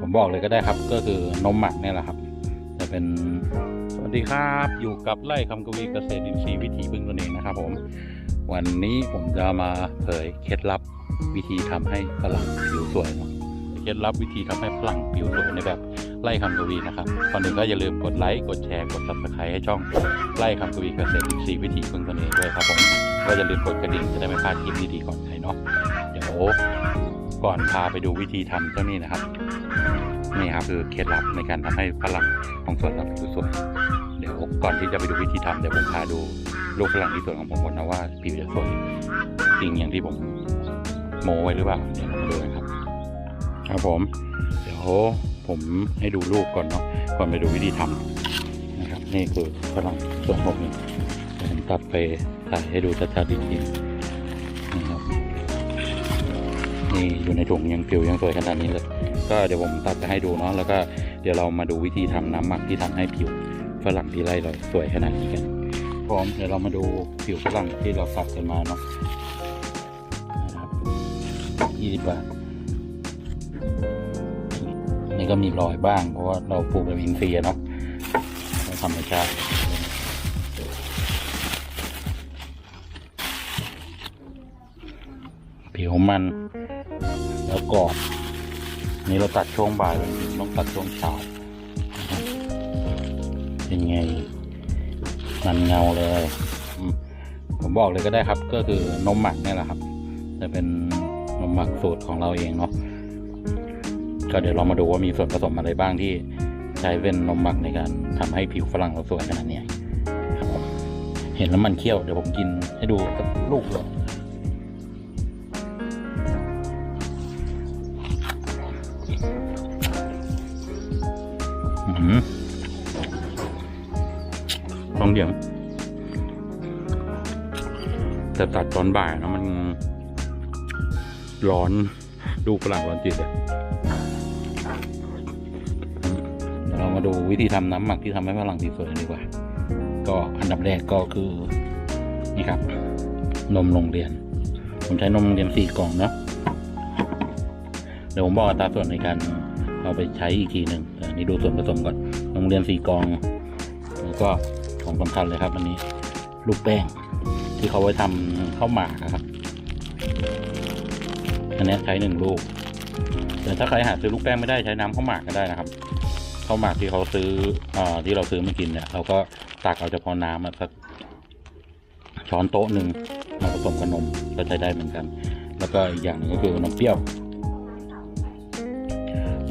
ผมบอกเลยก็ได้ครับ ก็คือนมหมักเนี่ยแหละครับ จะเป็นสวัสดีครับอยู่กับไร่คำกวีเกษตรอินทรีย์วิถีพึ่งตนเองนะครับ ผม วันนี้ผมจะมาเผยเคล็ดลับวิธีทำให้ฝรั่งผิวสวยเนะเคล็ดลับวิธีทำให้ฝรั่งผิวสวยในแบบไร่คำกวีนะครับก่อนหนึ่งก็อย่าลืมกดไลค์กดแชร์กด subscribe ให้ช่องไร่คำกวีเกษตรอินทรีย์วิถีพึ่งตนเองด้วยครับผมก็อย่าลืมกดกระดิ่งจะได้ไม่พลาดคลิปดีๆก่อนใครเนาะเดี๋ยว ก่อนพาไปดูวิธีทำเจ้านี่นะครับ นี่ครับคือเคล็ดลับในการทำให้ฝรั่งของสวนเราผิวสวย เดี๋ยวก่อนที่จะไปดูวิธีทำเดี๋ยวผมพาดูลูกฝรั่งที่สวนของผมก่อนนะว่าผิวจะสวยจริงอย่างที่ผมโมไว้หรือเปล่าเดี๋ยวเรามาดูกันครับ ครับผม เดี๋ยวผมให้ดูลูกก่อนเนาะก่อนไปดูวิธีทำนะครับ นี่คือฝรั่งสวนผมนี่ยผมตัดไปถ่ายให้ดูชัดๆอีกที นี่อยู่ในถุงยังผิวยังสวยขนาดนี้เลย ก็เดี๋ยวผมตัดไปให้ดูเนาะแล้วก็เดี๋ยวเรามาดูวิธีทำน้ำหมักที่ทำให้ผิวฝรั่งที่ไร่เราสวยขนาดนี้กัน พร้อมเดี๋ยวเรามาดูผิวฝรั่งที่เราตัดกันมาเนาะนะครับยี่สิบบาทนี่ก็มีรอยบ้าง เพราะว่าเราปลูกแบบอินทรีย์เนาะเราธรรมชาติผิวมัน แล้วกรอบนี่เราตัดช่วงบ่ายเลยต้องตัดช่วงเช้าเป็นไงมันเงาเลย ผมบอกเลยก็ได้ครับ ก็คือนมหมักนี่แหละครับ จะเป็นนมหมักสูตรของเราเองเนาะก็เดี๋ยวเรามาดูว่ามีส่วนผสมอะไรบ้างที่ใช้เป็นนมหมักในการทำให้ผิวฝรั่งเราสวยขนาดนี้ครับผมเห็นแล้วมันเคี้ยวเดี๋ยวผมกินให้ดูสักลูกเลย ต้องเดี๋ยวแต่ตัดตอนบ่ายนะมัน ร้อนดูฝรั่งร้อนจิตอะอืมเดี๋ยวเรามาดูวิธีทำน้ำหมักที่ทำให้ฝรั่งสีสวยดีกว่า ก็อันดับแรกก็คือ นี่ครับ นมโรงเรียน ผมใช้นมโรงเรียนสี่กล่องเนาะเดี๋ยวผมบอกอัตราส่วนในการ เอาไปใช้อีกทีหนึ่งนนี้ดูส่วนผสมก่อนโรงเรียนสีกองแล้วก็ของสำคัญเลยครับ อันนี้ลูกแป้งที่เขาไว้ทำข้าวหมากครับอันนี้ใช้หนึ่งลูกแต่ถ้าใครหาซื้อลูกแป้งไม่ได้ใช้น้ำข้าวหมากก็ได้นะครับข้าวหมากที่เขาซื้ออ่าที่เราซื้อมากินเนี่ยเราก็ตักเอาเฉพาะน้ำสักช้อนโต๊ะหนึ่งมาผสมกับนมก็ใช้ได้เหมือนกัน แล้วก็อีกอย่างหนึ่งก็คือนมเปรี้ยว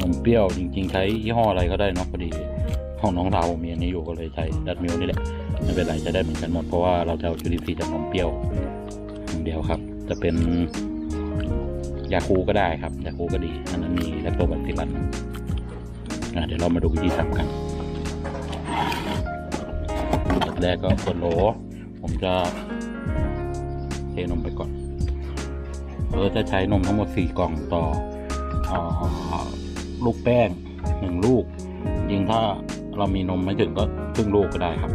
นมเปรี้ยวจริง ๆ ใช้ยี่ห้ออะไรก็ได้นอะพอดีของน้องเรามีอันนี้อยู่ก็เลยใช้ดัดมิลนี่แหละไม่เป็นไรใช้ได้เหมือนกันหมดเพราะว่าเราจะเอาจุลินทรีย์จากนมเปรี้ยวอย่างเดียวครับ จะเป็นยาคูก็ได้ครับยาคูก็ดีอันนั้นมีแลคโตแบคทีรัสอะเดี๋ยวเรามาดูวิธีทำกันอันแรกก็เปิดโหลผมจะเทนมไปก่อนเราจะใช้นมทั้งหมดสี่กล่องต่ออ่า ลูกแป้งหนึ่งลูกยิงถ้าเรามีนมไม่ถึงก็ครึ่งลูกก็ได้ครับ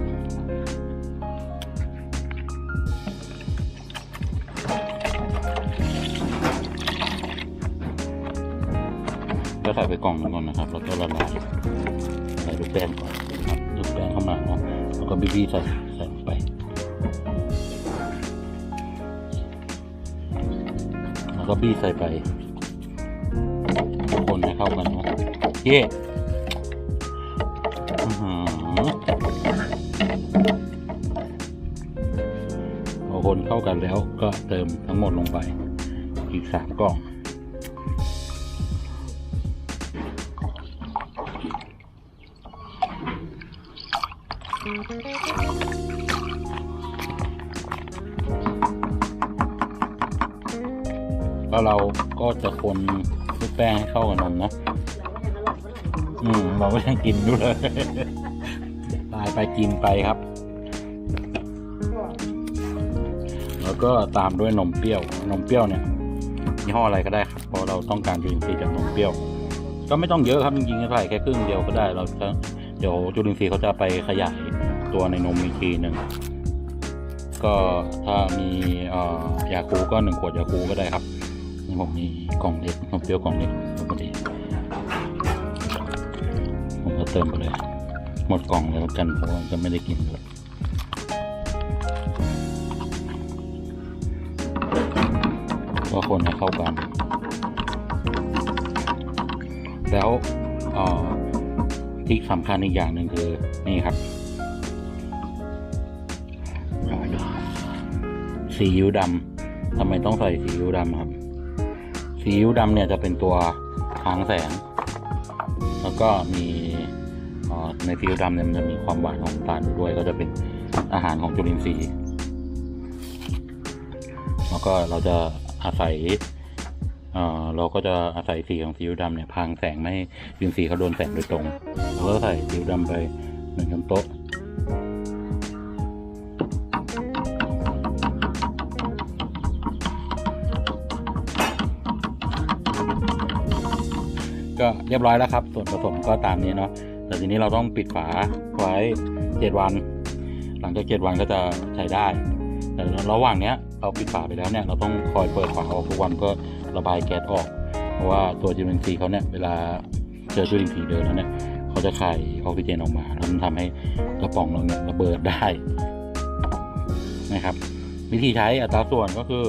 ก็ใส่ไปกล่องนึงก่อนนะครับ แล้วก็ละลายใส่ลูกแป้งก่อนลูกแป้งเข้ามาเนาะแล้วก็บีบีใส่ใส่ลงไปแล้วก็บี้ใส่ไปคนให้เข้ากัน พอคนเข้ากันแล้วก็เติมทั้งหมดลงไป อีกสามกล่องแล้วเราก็จะคนลูกแป้งให้เข้ากับนมเนาะ อืมเราก็ยังกินดูเลยตายไปกินไปครับ แล้วก็ตามด้วยนมเปรี้ยวนมเปรี้ยวเนี่ยยี่ห้ออะไรก็ได้ครับเพราะเราต้องการจุลินทรีย์จากนมเปรี้ยว ก็ไม่ต้องเยอะครับจริงๆก็ใส่แค่ครึ่งเดียวก็ได้ เราจะเดี๋ยวจุลินทรีย์เขาจะไปขยายตัวในนมอีกทีหนึ่งก็ถ้ามีเอ่อยาคูก็หนึ่งขวดยาคูก็ได้ครับนี่ผมมีกล่องเล็กนมเปรี้ยวกล่องเล็ก ติมไปเลย หมดกล่องเลยแล้วกันเพราะว่าจะไม่ได้กินเลยก็คนให้เข้ากัน แล้วออที่สำคัญอีกอย่างหนึ่งคือ นี่ครับซีอิ๊วดำทำไมต้องใส่ซีอิ๊วดำครับซีอิ๊วดำเนี่ยจะเป็นตัวค้างแสง แล้วก็มี ในซีอิ๊วดำเนี่ยมันจะมีความหวานของตาลด้วย ก็จะเป็นอาหารของจุลินทรีย์แล้วก็เราจะอาศัยเราก็จะอาศัยสีของซีอิ๊วดำเนี่ยพรางแสงไม่ให้จุลินทรีย์เขาโดนแสงโดยตรงเราก็ใส่ซีอิ๊วดำไปหนึ่งช้อนโต๊ะก็เรียบร้อยแล้วครับ ส่วนผสมก็ตามนี้เนาะ แต่ทีนี้เราต้องปิดฝาไว้เจ็ดวัน หลังจากเจ็ดวันก็จะใช้ได้ แต่ระหว่างเนี้ยเราปิดฝาไปแล้วเนี่ยเราต้องคอยเปิดฝาออกทุกวันเพื่อระบายแก๊สออก เพราะว่าตัวจุลินทรีย์เขาเนี่ยเวลาเจอจุลินทรีย์เดินแล้วเนี่ยเขาจะคายออกซิเจนออกมาแล้วมันทำให้กระป๋องเราเนี่ยระเบิดได้นะครับ วิธีใช้อัตราส่วนก็คือ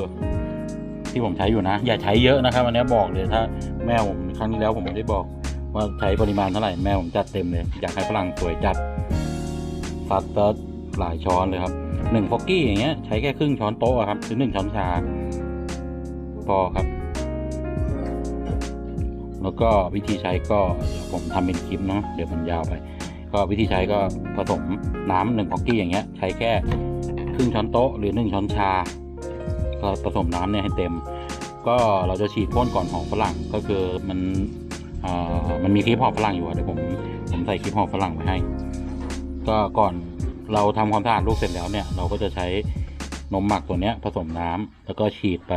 ที่ผมใช้อยู่นะ อย่าใช้เยอะนะครับอันนี้บอกเลยถ้าแม่ผมครั้งที่แล้วผมไม่ได้บอก ว่าใช้ปริมาณเท่าไหร่แม่ผมจัดเต็มเลย อยากให้ฝรั่งสวยจัดซัดเติร์ดหลายช้อนเลยครับหนึ่งฟอกกี้อย่างเงี้ยใช้แค่ครึ่งช้อนโต๊ะครับหรือหนึ่งช้อนชาพอครับ แล้วก็วิธีใช้ก็เดี๋ยวผมทำเป็นคลิปเนาะเดี๋ยวมันยาวไป ก็วิธีใช้ก็ผสมน้ำหนึ่งฟอกกี้อย่างเงี้ยใช้แค่ครึ่งช้อนโต๊ะหรือหนึ่งช้อนชาผสมน้ำเนี่ยให้เต็ม ก็เราจะฉีดพ่นก่อนห่อฝรั่งก็คือมัน มันมีคลิปห่อฝรั่งอยู่อะเดี๋ยวผมผมใส่คลิปห่อฝรั่งไว้ให้ ก็ก่อนเราทำความสะอาดลูกเสร็จแล้วเนี่ย เราก็จะใช้นมหมักตัวเนี้ยผสมน้ำแล้วก็ฉีดไป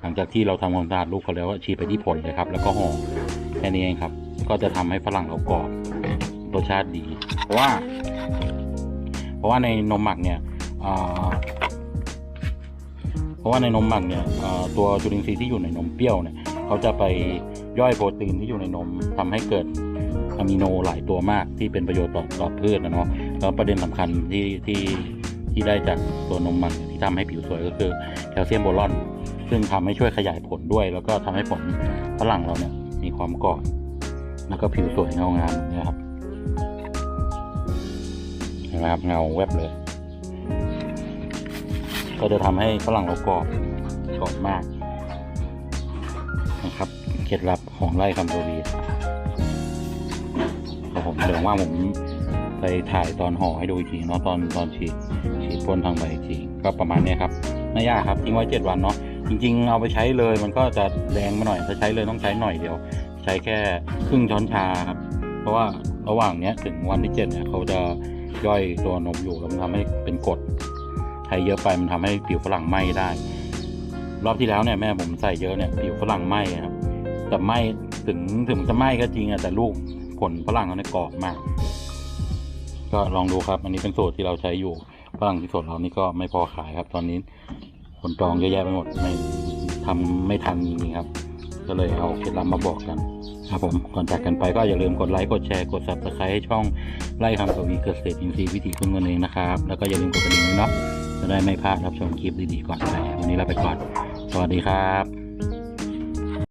หลังจากที่เราทำความสะอาดลูกเขาแล้วก็ฉีดไปที่ผลเลยครับ แล้วก็ห่อแค่นี้เองครับ ก็จะทำให้ฝรั่งเรากรอบรสชาติดี เพราะว่า เพราะว่าในนมหมักเนี่ยเพราะว่าในนมหมักเนี่ยตัวจุลินทรีย์ที่อยู่ในนมเปรี้ยวเนี่ยเขาจะไป ย่อยโปรตีนที่อยู่ในนมทำให้เกิดอะมิโนหลายตัวมากที่เป็นประโยชน์ต่อต่อพืชนะเนาะแล้วประเด็นสำคัญที่ที่ที่ได้จากตัวนมมักที่ทำให้ผิวสวยก็คือแคลเซียมโบรอน ซึ่งทำให้ช่วยขยายผลด้วย แล้วก็ทำให้ผลฝรั่งเราเนี่ยมีความกรอบแล้วก็ผิวสวยเงางามเนะครับเห็นไหมครับเงาแวบเลย ก็จะทำให้ฝรั่งเรากรอบกรอบมาก เคล็ดลับของไร่คำโตวีครับผมเดี๋ยวว่าผมไปถ่ายตอนห่อให้ดูอีกทีเนาะตอนตอนฉีดฉีดพ่นทางใบอีกทีก็ประมาณนี้ครับไม่ยากครับทิ้งไว้เจ็ดวันเนาะจริง ๆ เอาไปใช้เลยมันก็จะแรงไปหน่อยถ้าใช้เลยต้องใช้หน่อยเดียว ใช้แค่ครึ่งช้อนชาครับ เพราะว่าระหว่างเนี้ยถึงวันที่เจ็ดเนี่ยเขาจะย่อยตัวนมอยู่แล้วมันทำให้เป็นกรดใช้เยอะไปมันทำให้ผิวฝรั่งไหม้ได้ รอบที่แล้วเนี่ยแม่ผมใส่เยอะเนี่ยผิวฝรั่งไหม้ครับ แต่ไหมถึงถึงจะไหมก็จริงอะแต่ลูกผลฝรั่งเขาเนี่ยกรอบมาก ก็ลองดูครับ อันนี้เป็นสูตรที่เราใช้อยู่ฝรั่งที่สวนเรานี่ก็ไม่พอขายครับ ตอนนี้ผลจองเยอะแยะไปหมดไม่ทำไม่ทันจริงๆครับ ก็เลยเอาเคล็ดลับมาบอกกันครับผมก่อนจากกันไปก็อย่าลืมกดไลค์กดแชร์กด subscribe ให้ช่องไล่คำกวีเกษตรอินทรีย์วิถีพึ่งกันเองนะครับ แล้วก็อย่าลืมกดกระดิ่งด้วยเนาะจะได้ไม่พลาดรับชมคลิปดีๆก่อนไปวันนี้เราไปก่อน สวัสดีครับ